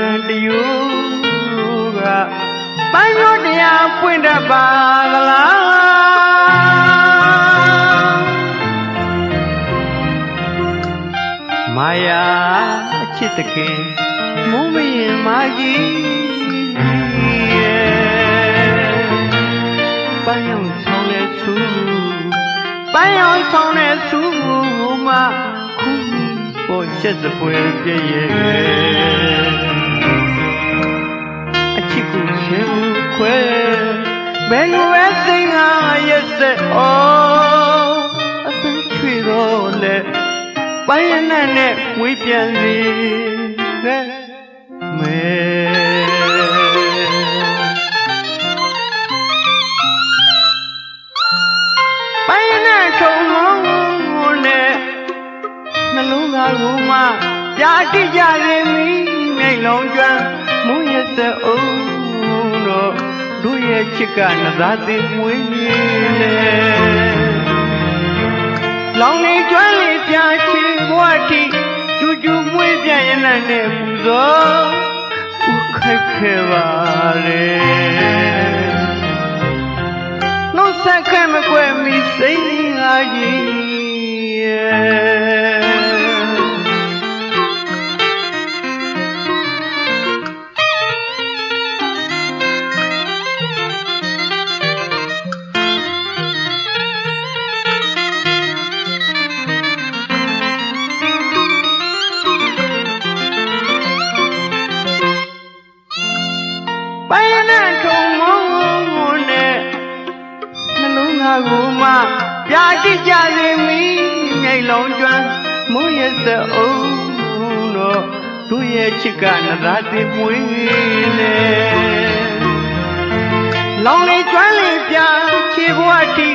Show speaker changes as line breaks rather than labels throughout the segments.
ရန်တယူကပန်းရောတရားပွင့်တတ်ပါသလားမာယာအချစ်တခင်မုံမရင်မာကြီးရဲ့ပန်းရောင်ဆောင်တဲ့ဆူပန်းရောင်ဆောင်တဲ့ဆူမခုပေါ်ရှက်တဲ့ပွဲပြည့်ရဲ့ ဘယ်လိုပဲစိတ်ငါရဲ့စက်အော်အသွေးချွေတော့လေပိုင်းရနဲ့နဲ့ဝေးပြန်စီခဲ့မဲပိုင်းနဲ့ထုံလုံးနဲ့နှလုံးသားကိုမှပြာတိကြရင်မီမိတ်လုံးကျွမ်းမူရစအုံတို့ တို့ရဲ့ချစ်ကနသာသိမွေးနေလေလောင်နေကျွမ်းလေးပြာချီဘဝတိကျူကျူမွေးပြန်ရင်နဲ့ပူဇော်ဥခိုက်ခဲ့ပါလေနှုတ်ဆက်ခဲ့မကွယ်မီစိတ်ငါကြီး ပိုင်းနဲ့ထုံမုံနဲ့နှလုံးသားကိုမှပြာတိကြစေမီမြိတ်လုံးကျွမ်းမုံရစအုံတို့တို့ရဲ့ချစ်ကနသာတိမွေးလေလောင်လေးကျွမ်းလေးပြခြေဘဝတိ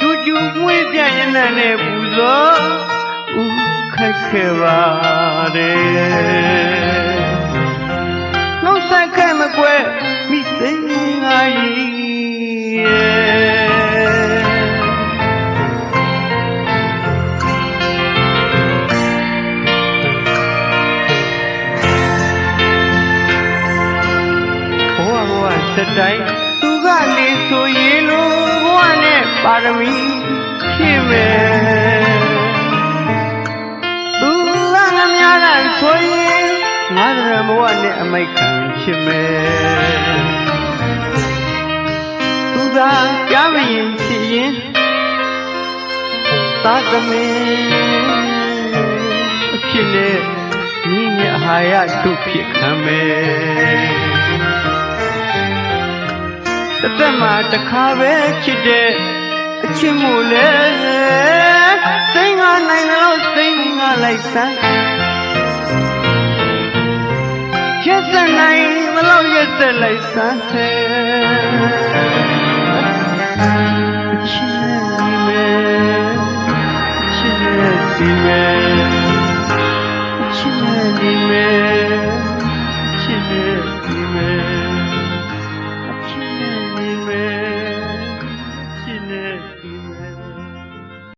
ကျူကျူမွေးပြန်ရင်နဲ့ပူဇော်ဥခက်ခဲပါတယ် ဘဝစတိုင်းသူကနေဆိုရင်လို့ဘဝနဲ့ပါရမီဖြစ်မယ်သူကငများတဲ့ဆိုရင်ငါရဘဝနဲ့အမိုက်ခံဖြစ်မယ်သူသာကြားမရင်ဖြစ်ရင်သာသမီအဖြစ်နဲ့ညီမြဟာရတို့ဖြစ်ခံမယ် တစ်သက်မှာတစ်ခါပဲချစ်တဲ့အချစ်မို့လဲသိငါနိုင်လို့သိငါလိုက်စမ်းရက်စနိုင်မလို့ရက်စလိုက်စမ်းတဲ့အချစ်နဲ့ဒီမဲ့အချစ်နဲ့ဒီမဲ့